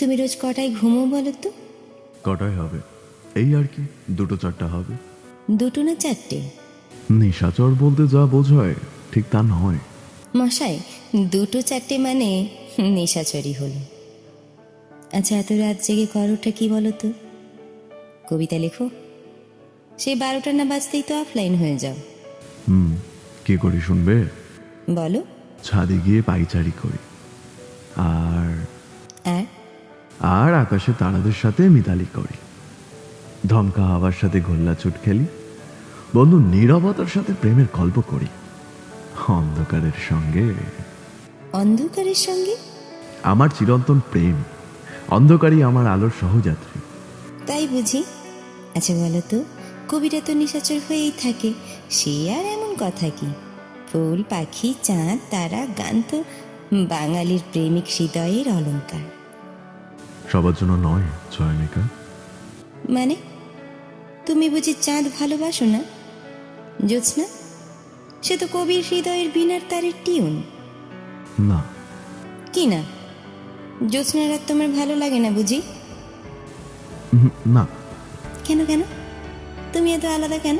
তুমি রোজ কটায় ঘুমো বলো তো? কটায় হবে? এই আর কি দুটো চারটা হবে। দুটো না চারটে? নিশাচর বলতে যা বোঝায় ঠিক তা নয়। মশাই দুটো চারটে মানে নেশাচরি হলো। আচ্ছা এত রাত জেগে করোটা কি বলো তো? কবিতা লেখো। সেই বারোটা না বাজতেই তো অফলাইন হয়ে যাও। হুম কি করে শুনবে? বলো। ছাদে গিয়ে পাইচারি করি। আর আকাশে তারাদের সাথে মিতালি করি। ধমকা হাওয়ার সাথে গোল্লা চুট খেলি। বন্ধু নীরবতার সাথে প্রেমের গল্প করি। অন্ধকারের সঙ্গে। অন্ধকারের সঙ্গে? আমার চিরন্তন প্রেম। অন্ধকারই আমার আলোর সহযাত্রী। তাই বুঝি। আচ্ছা বলো তো কবিরা তো নিশাচর হয়েই থাকে। সে আর এমন কথা কি? ফুল পাখি চাঁদ তারা গান তো বাঙালির প্রেমিক হৃদয়ের অলংকার সবার জন্য নয় চয়নিকা মানে? তুমি বুঝি চাঁদ ভালোবাসো না? জ্যোৎস্না? সে তো কবির হৃদয়ের বিনার তারের টিউন। না। কি না? জ্যোৎস্নার আর তোমার ভালো লাগে না বুঝি? না। কেন কেন? তুমি এত আলাদা কেন?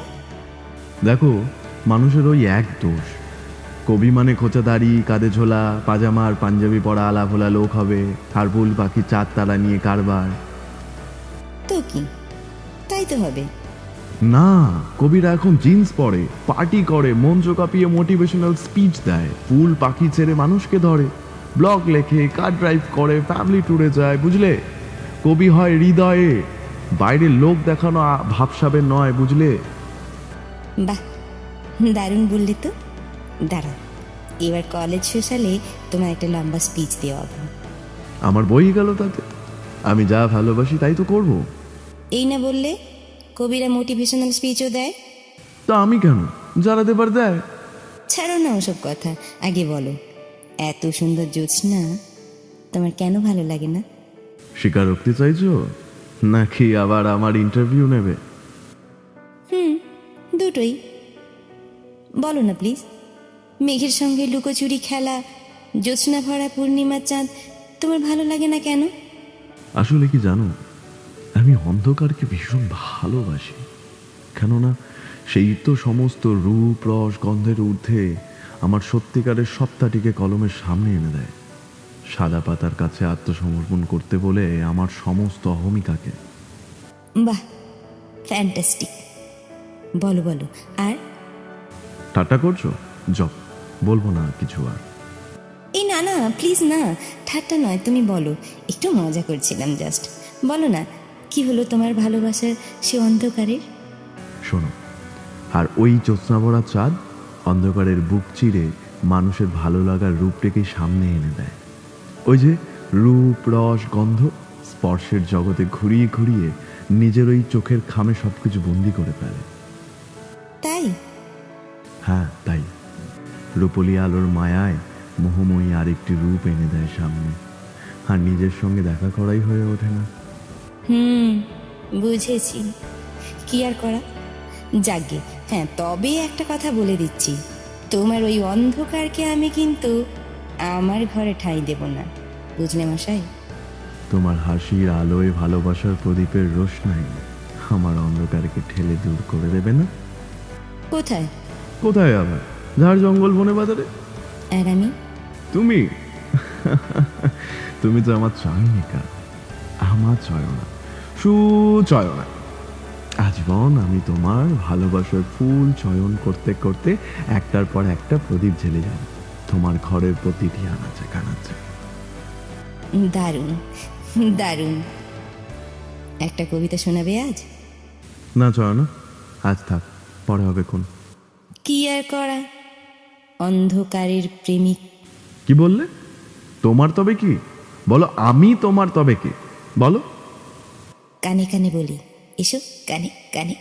দেখো মানুষের ওই এক দোষ। কবি মানে খোঁচা দাড়ি কাঁধে ঝোলা পাজামা আর পাঞ্জাবি পরা আলা ভোলা লোক হবে আর ফুল পাখি চাঁদ তারা নিয়ে কারবার। তো কি? তাই তো হবে। না কবিরা এখন জিন্স পরে পার্টি করে মঞ্চ কাঁপিয়ে মোটিভেশনাল স্পিচ দেয় ফুল পাখি ছেড়ে মানুষকে ধরে ব্লগ লেখে কার ড্রাইভ করে ফ্যামিলি ট্যুরে যায় বুঝলে? কবি হয় হৃদয়ে বাইরের লোক দেখানো ভাবসাবে নয় বুঝলে? বাহ দারুণ বললে তো। দাঁড়াও এবার কলেজ শেষ হলে তোমার একটা লম্বা স্পিচ দেওয়া হবে আমার বই গেল তাতে। আমি যা ভালোবাসি তাই তো করব। এই না বললে কবিরা মোটিভেশনাল স্পিচও দেয়? তা আমি কেন? যারা দেবার দেয়। ছাড়ো না ওসব কথা আগে বলো। এত সুন্দর জ্যোৎস্না তোমার কেন ভালো লাগে না? স্বীকারোক্তি চাইছো? নাকি আবার আমার ইন্টারভিউ নেবে? হুম দুটোই। বলো না প্লিজ মেঘের সঙ্গে লুকোচুরি খেলা জ্যোৎস্না ভরা পূর্ণিমার চাঁদ তোমার ভালো লাগে না কেন? আসলে কি জানো আমি অন্ধকারকে ভীষণ ভালোবাসি। কেননা সেই তো সমস্ত রূপ রস গন্ধের ঊর্ধ্বে আমার সত্যিকারের সত্তাটিকে কলমের সামনে এনে দেয়। সাদা পাতার কাছে আত্মসমর্পণ করতে বলে আমার সমস্ত অহমিকাকে। বাহ ফ্যান্টাস্টিক বলো বলো আর? ঠাট্টা করছ? জব বলব না কিছু আর। এই না না প্লিজ না ঠাট্টা নয় তুমি বলো। একটু মজা করছিলাম জাস্ট বলো না কি হলো তোমার ভালোবাসার সে অন্ধকারের শোনো আর ওই ভরা চাঁদ অন্ধকারের বুক চিরে মানুষের ভালো লাগার রূপটাকে সামনে এনে দেয়। ওই যে রূপ রস গন্ধ স্পর্শের জগতে ঘুরিয়ে ঘুরিয়ে নিজের ওই চোখের খামে সবকিছু বন্দি করে ফেলে। তাই? হ্যাঁ তাই। রূপলি আলোর মায়ায় মোহময়ী আরেকটি রূপ এনে দেয় সামনে। আর নিজের সঙ্গে দেখা করাই হয়ে ওঠে না। হুম বুঝেছি। কি আর করা? যাগে হ্যাঁ তবে একটা কথা বলে দিচ্ছি। তোমার ওই অন্ধকারকে আমি কিন্তু আমার ঘরে ঠাঁই দেব না। বুঝলে মশাই? তোমার হাসির আলোয় ভালোবাসার প্রদীপের রোশনাই আমার অন্ধকারকে ঠেলে দূর করে দেবে না? কোথায়? কোথায় আবার? ঝাড় জঙ্গল বনে বাজারে? আর আমি? তুমি? তুমি তো আমার চয়নিকা। আমার চয়না। সুচয়না। আজীবন আমি তোমার ভালোবাসার ফুল চয়ন করতে করতে একটার পর একটা প্রদীপ জ্বেলে যাব তোমার ঘরের প্রতিটি আনাচে কানাচে। দারুণ। দারুণ। একটা কবিতা শোনাবে আজ? না চয়না। আজ থাক। পরে হবে কোন কি আর করা? অন্ধকারের প্রেমিক। কি বললে? তোমার তবে কি? বলো আমি তোমার তবে কি? বলো। কানে কানে বলি এসো কানে কানে।